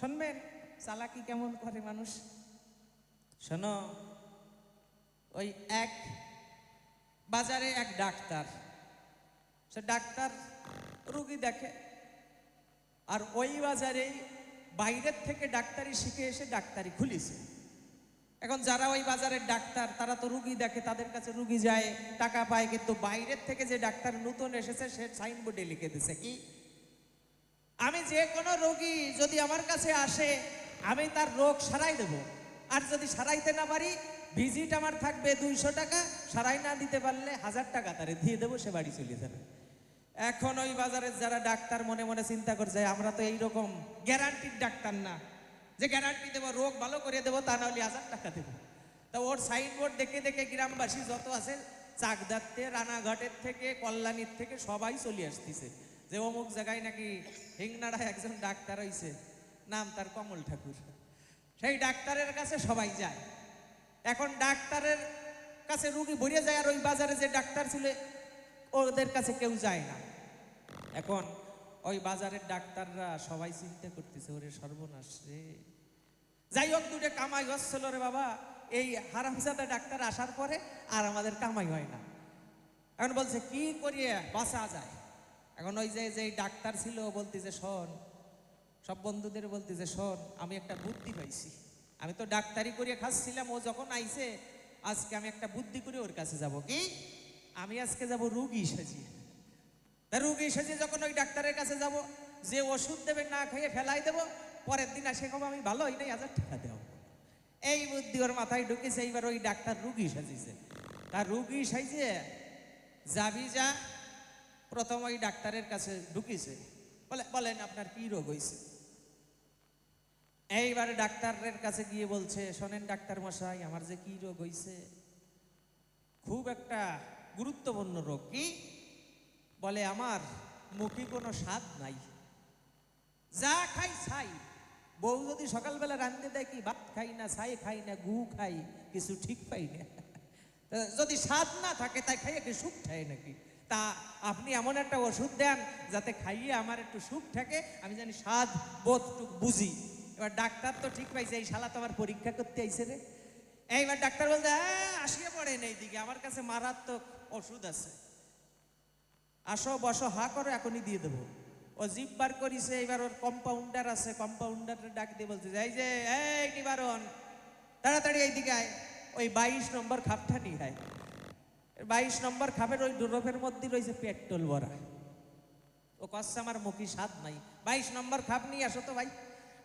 শুনবেন? চালাকি কেমন করে মানুষ? শোনো, ওই এক বাজারে এক ডাক্তার। সে ডাক্তার রুগী দেখে। আর ওই বাজারেই বাইরের থেকে ডাক্তারি শিখে এসে ডাক্তারি খুলিছে। এখন যারা ওই বাজারের ডাক্তার, তারা তো রুগী দেখে, তাদের কাছে রুগী যায়, টাকা পায়, কিন্তু বাইরের থেকে যে ডাক্তার নতুন এসেছে, সে সাইনবোর্ডে লিখে দিছে। কি? আমি যে কোনো রোগী যদি আমার কাছে আসে, আমি তার রোগ সারাই দেব। আর যদি সারাইতে না পারি ভিজিট আমার থাকবে দুইশো টাকা, সারাই না দিতে পারলে হাজার টাকা তারে দিয়ে দেবো, সে বাড়ি চলে যাবে। এখন ওই বাজারের যারা ডাক্তার মনে মনে চিন্তা করছে, আমরা তো এইরকম গ্যারান্টির ডাক্তার না। যে গ্যারান্টি দেবো, রোগ ভালো করে দেবো, তা নাহলে হাজার টাকা দেবো। তা ওর সাইনবোর্ড দেখে দেখে গ্রামবাসী যত আছে চাকদারতে রানাঘাটের থেকে, কল্যাণীর থেকে সবাই চলে আসতেছে। যে অমুক জায়গায় নাকি হিংনাড়া একজন ডাক্তার হইছে, নাম তার কমল ঠাকুর। সেই ডাক্তারের কাছে সবাই যায়। এখন ডাক্তারের কাছে রুগী ভরিয়ে যায় আর ওই বাজারে যে ডাক্তার ছিল, ওদের কাছে কেউ যায় না। এখন ওই বাজারের ডাক্তাররা সবাই চিন্তা করতেছে, ওরে সর্বনাশ রে। যাই হোক, দুটো কামাই হচ্ছিল রে বাবা। এই হারামজাদা ডাক্তার আসার পরে আর আমাদের কামাই হয় না। এখন বলছে, কি করিয়ে বাঁচা যায়? এখন ওই যে যে ডাক্তার ছিল বলতেছে, শোন। সব বন্ধুদের বলতেছে, শোন, আমি একটা বুদ্ধি পাইছি। আমি তো ডাক্তারি করিয়ে খাচ্ছিলাম, ও যখন আইছে, আজকে আমি একটা বুদ্ধি করে ওর কাছে যাব। কি? আমি আজকে যাব রুগী সাজিয়ে তা রুগী সাজিয়ে যখন ওই ডাক্তারের কাছে যাব, যে ওষুধ দেবে, না খেয়ে ফেলাই দেবো, পরের দিন আসে কবে আমি ভালো নাই হাজার টাকা দেবো এই বুদ্ধি ওর মাথায় ঢুকেছে, এইবার ওই ডাক্তার রুগী সাজিয়েছে তার রুগী সাইজে যাবি যা প্রথম ওই ডাক্তারের কাছে ঢুকিছে। বলে, বলেন আপনার কি রোগ হয়েছে এইবারে ডাক্তারের কাছে গিয়ে বলছে, শোনেন ডাক্তার মশাই, আমার যে কি রোগ হয়েছে খুব একটা গুরুত্বপূর্ণ রোগ কি? বলে, আমার মুখে কোনো স্বাদ নাই। যা খাই ছাই। বউ যদি সকালবেলা রান্ধতে দেয় কি, ভাত খাই না, ছাই খাই না গু খাই, কিছু ঠিক পাই না। যদি স্বাদ না থাকে, তাই খাইয়ে কি সুখ থাকে নাকি? তা আপনি এমন একটা ওষুধ দেন যাতে খাইয়ে আমার একটু সুখ থাকে আমি জানি স্বাদ বোধটুক বুঝি। এবার ডাক্তার তো ঠিক পাইছে এই শালা তো আমার পরীক্ষা করতে আইছে রে। এইবার ডাক্তার বলতে "হ্যাঁ, আসিয়ে পড়েন এইদিকে আমার কাছে মারাত্মক ওষুধ আছে। আসো বসো হা করো এখনই দিয়ে দেবো। ও জিপ বার করিছে এবার ওর কম্পাউন্ডার আছে কম্পাউন্ডারের ডাক দিয়ে বলছে এই যে এই নিবারণ তাড়াতাড়ি এইদিকে আয়। ওই বাইশ নম্বর খাপটা নিয়ে আয়। বাইশ নম্বর খাপের ওই ডুরফের মধ্যে রয়েছে পেট্রোল ভরা। ও কষ্ট আমার মুখি স্বাদ নাই। বাইশ নম্বর খাপ নিয়ে আসো তো ভাই।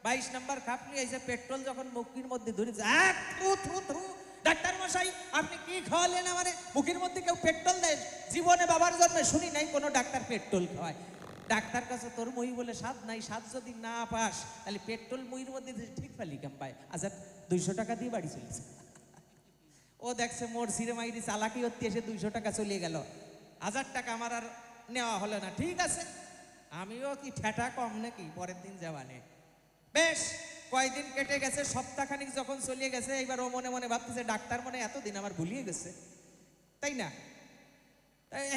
বাইশ নম্বর খাপ নিয়ে এসে পেট্রোল যখন মুখির মধ্যে ধরেছে আক, থু, থু, থু। ডাক্তার মশাই আপনি কি খাওয়ালেন আমারে? মুখের মধ্যে কেউ পেট্রোল দেয়। জীবনে বাবার জন্মে শুনি নাই কোনো ডাক্তার পেট্রোল খাওয়ায়। ডাক্তার কাছে তোর মহি বলে স্বাদ নাই স্বাদ যদি না পাস তাহলে পেট্রোল মহির মধ্যে ঠিক পালি কেম পায় আচ্ছা দুইশো টাকা দিয়ে বাড়ি চলেছে। ও দেখছে মোর সিরে মাইরি চালাকি হতে এসে দুইশো টাকা চলে গেল। হাজার টাকা আমার আর নেওয়া হলো না, ঠিক আছে? আমিও কি ঠেটা কম নাকি? পরের দিন যাওয়া নেই বেশ, কয়দিন কেটে গেছে, সপ্তাহখানিক যখন চলে গেছে এবার ও মনে মনে ভাবতেছে, ডাক্তার মনে এতদিন আমার ভুলিয়ে গেছে। তাই না?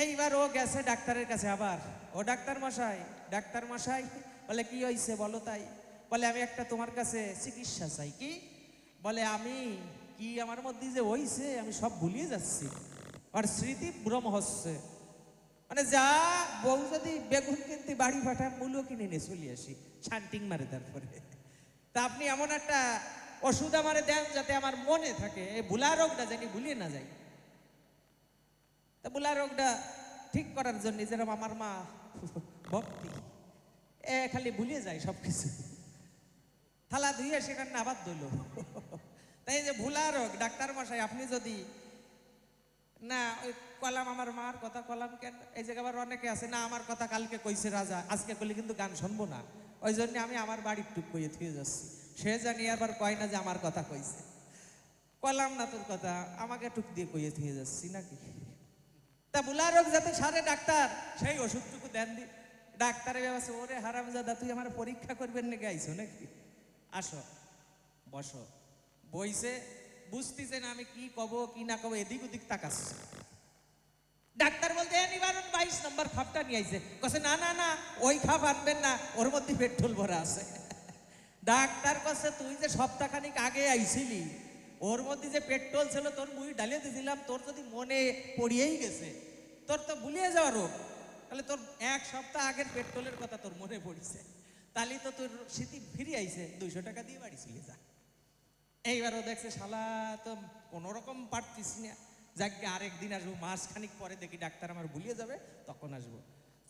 এইবার ও গেছে ডাক্তারের কাছে আবার। ও ডাক্তার মশাই ডাক্তার মশাই, বলে, কি হয়েছে বলো তাই? বলে, আমি একটা তোমার কাছে চিকিৎসা চাই। কি? বলে, আমি কি আমার মধ্যে যে হইছে, আমি সব ভুলিয়ে যাচ্ছি। আর স্মৃতি ভ্রম হচ্ছে। মানে যা বউ যদি বেগুন কিনতে বাড়ি পাঠায়, মূল্য কিনে নিয়ে চলে আসি শান্টিং মারে তারপরে। তা আপনি এমন একটা ওষুধ আমারে দেন যাতে আমার মনে থাকে, এই ভুলা রোগটা জানি ভুলিয়ে না যায় তা ভুলা রোগটা ঠিক করার জন্য যেরকম আমার মা ভক্তি, এ খালি ভুলিয়ে যায় সব কিছু থালা ধুয়ে সেখানে আবার ধুল তাই যে ভুলা রোগ, ডাক্তার মশাই, আপনি যদি না, ওই কলাম আমার মার কথা, কলাম কেন? এই জায়গা আবার অনেকে আছে, না, আমার কথা কালকে কইছে রাজা, আজকে করলে কিন্তু গান শুনব না। ওই জন্য আমি আমার বাড়ির টুক কইয়ে থুয়ে যাচ্ছি। সে জানি আবার কয় না যে আমার কথা কইছে। কলাম না তোর কথা, আমাকে টুক দিয়ে কইয়ে থুয়ে যাচ্ছি নাকি? তা বুলা রোগ যাতে সারে ডাক্তার, সেই ওষুধটুকু দেন দি। ডাক্তারে ব্যবস্থা, ওরে হারামজাদা, তুই আমার পরীক্ষা করবেন নাকি? আইছো নাকি? আসো, বসো। বইছে, বুঝতেছে না আমি কি কব, কি না কব, এদিক ওদিক তাকাচ্ছে। ডাক্তার বলতে "এ নিবারণ, বাইশ নম্বর খাপটা নিয়ে আইছে। কছে না না না, ওই খাপ আনবেন না, ওর মধ্যে পেট্রোল ভরা আছে। ডাক্তার কাছে তুই যে সপ্তাহখানিক আগে আইছিলি, ওর মধ্যে যে পেট্রোল ছিল, তোর মুই ডালিয়ে দিয়েছিলাম তোর যদি মনে পড়িয়েই গেছে, তোর তো ভুলিয়ে যাওয়া রোগ। তাহলে তোর এক সপ্তাহ আগের পেট্রোলের কথা তোর মনে পড়ছে। তাহলে তো তোর স্মৃতি ফিরে আইছে, দুইশো টাকা দিয়ে বাড়ি চলে যা। এইবারও দেখছে শালা তো কোনো রকম পারতিস না। যাকে আরেকদিন আসব মাস খানিক পরে দেখি ডাক্তার আমার ভুলিয়ে যাবে, তখন আসব।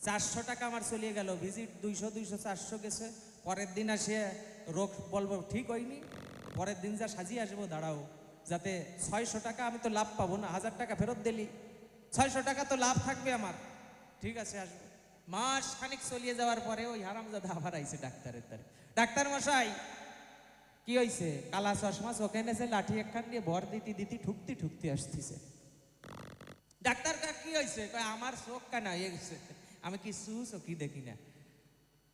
চারশো টাকা আমার চলিয়ে গেল ভিজিট দুইশো দুইশো, চারশো গেছে। পরের দিন আসে রোগ বলব, ঠিক হয়নি। পরের দিন যা সাজিয়ে আসব, দাঁড়াও। যাতে ছয়শো টাকা আমি তো লাভ পাবো না, হাজার টাকা ফেরত দিলি। ছয়শো টাকা তো লাভ থাকবে আমার। ঠিক আছে, আসব। মাস খানিক চলিয়ে যাওয়ার পরে ওই হারামজাদা আবার আইছে ডাক্তারের দ্বারে ডাক্তার মশাই কি হয়েছে কালা চশমা চোখে নেছে লাঠি একখান নিয়ে ভর দিতে দিতে ঠুকতে ঠুকতে আসতেছে। ডাক্তার কা কি হয়েছে আমার চোখ কানা হয়ে গেছে। আমি কিছু চোখি দেখি না।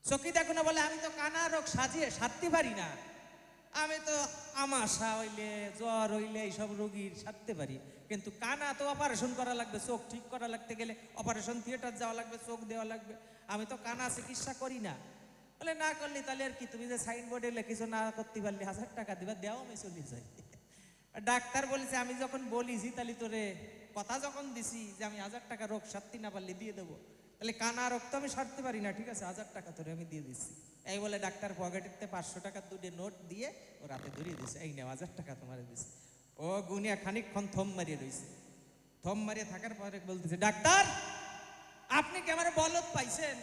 চোখি দেখো না বলে আমি তো কানা রোগ সাজিয়ে সারতে পারি না। আমি তো আমাশা হইলে, জ্বর হইলে এইসব রোগীর সারতে পারি। কিন্তু কানা তো অপারেশন করা লাগবে, চোখ ঠিক করা লাগতে গেলে অপারেশন থিয়েটার যাওয়া লাগবে, চোখ দেওয়া লাগবে। আমি তো কানা চিকিৎসা করি না। বলে, না করলি তাহলে আর কি? তুমি যে সাইনবোর্ডে লিখিছো, না করতে পারলি, হাজার টাকা দিবা দেওয়া আমি চলে যাই। ডাক্তার বলেছে, আমি যখন বলিছি, তাহলে তোরে কথা যখন দিছি যে আমি হাজার টাকা রোগ সারতে না পারলে দিয়ে দেবো, তাহলে কানা রোগ তো আমি সারতে পারি না, ঠিক আছে? হাজার টাকা তোরে আমি দিয়ে দিচ্ছি। এই বলে ডাক্তার পকেটেতে পাঁচশো টাকা দুটো নোট দিয়ে ও রাতে ধরিয়ে দিছে এই নেও, হাজার টাকা তোমার দিছে ও গুনিয়া খানিকক্ষণ থম মারিয়ে রইছে। থম মারিয়ে থাকার পরে বলতেছে, ডাক্তার, আপনি কি আমার বলদ পাইছেন?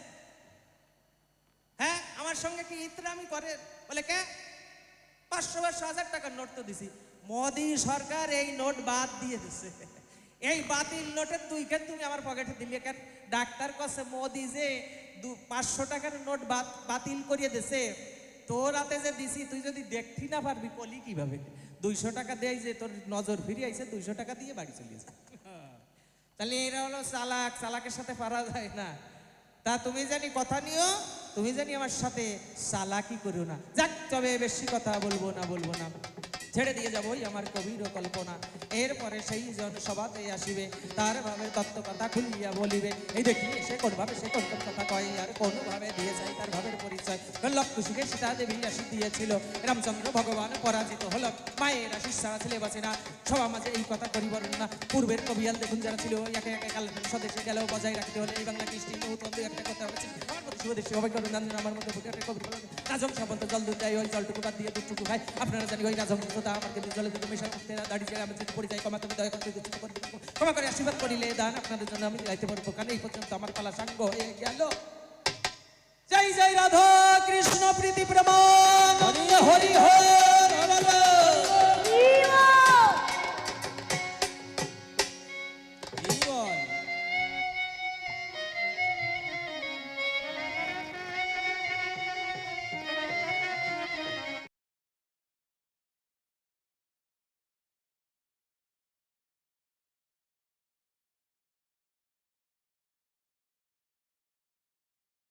হ্যাঁ আমার সঙ্গে কি ইতরামি করেন বলে, কে? পাঁচশো পাঁচশো হাজার টাকার নোট তো দিছি। মোদী সরকার এই নোট বাদ দিয়ে দিছে। এই বাতিল নোটের দুই কেন তুমি আমার পকেটে দিলে কেন? ডাক্তার কাছে, মোদি যে দু- পাঁচশো টাকার নোট বাত- বাতিল করিয়ে দিছে, তোর হাতে যে দিছি, তুই যদি দেখতি না পারবি কলি কীভাবে? দুইশো টাকা দেয় যে তোর নজর ফিরে আইছে, দুইশো টাকা দিয়ে বাড়ি চলে যা। তাহলে এরা হলো চালাক, চালাকের সাথে পারা যায় না। তা তুমি জানি কথা নিও। তুমি জানি আমার সাথে চালাকি করো না। যাক, তবে বেশি কথা বলব না বলব না। ছেড়ে দিয়ে যাবই আমার কবির কল্পনা। এরপরে সেই জনসভাতে আসিবে, তার ভাবে তত্ত্ব কথা খুলিয়া বলিবে, এই দেখি, সে কোন ভাবে, সে কোন কথা কয়, আর কোন ভাবে দিয়ে যায় তার ভাবের পরিচয়? লক্ষ্য সুখে সীতা দেবী আসি দিয়েছিল। রামচন্দ্র ভগবান পরাজিত হলো, মায়ের আশিস ছাড়া ছেলে বাঁচে না। সবার মাঝে এই কথা করিবরণ না পূর্বের কবিয়াল দেখুন যারা ছিল, একে একে কাল স্বদেশে গেলেও বজায় রাখতে হলে এই বাংলা কৃষ্টি নতুন একটা কথা হচ্ছে আমার মতো একটা কবি রাজম সাবন্ত, জল দেয়, ওই জলটুকু বাদ দিয়ে দুটুকু খাই আপনারা জানি ওই রাজম কথা আমাকে কিন্তু জলে দুটো মেশা করতে দাঁড়িয়ে আমার যদি পরিচয় কমা তুমি দয়া করে দুটো করে দিও। ক্ষমা করে আশীর্বাদ করিলে দান আপনাদের জন্য আমি গাইতে পারব। কারণ এই পর্যন্ত আমার পালা সাঙ্গ হয়ে গেল। জয় জয় রাধা কৃষ্ণ, প্রীতি প্রমাণ।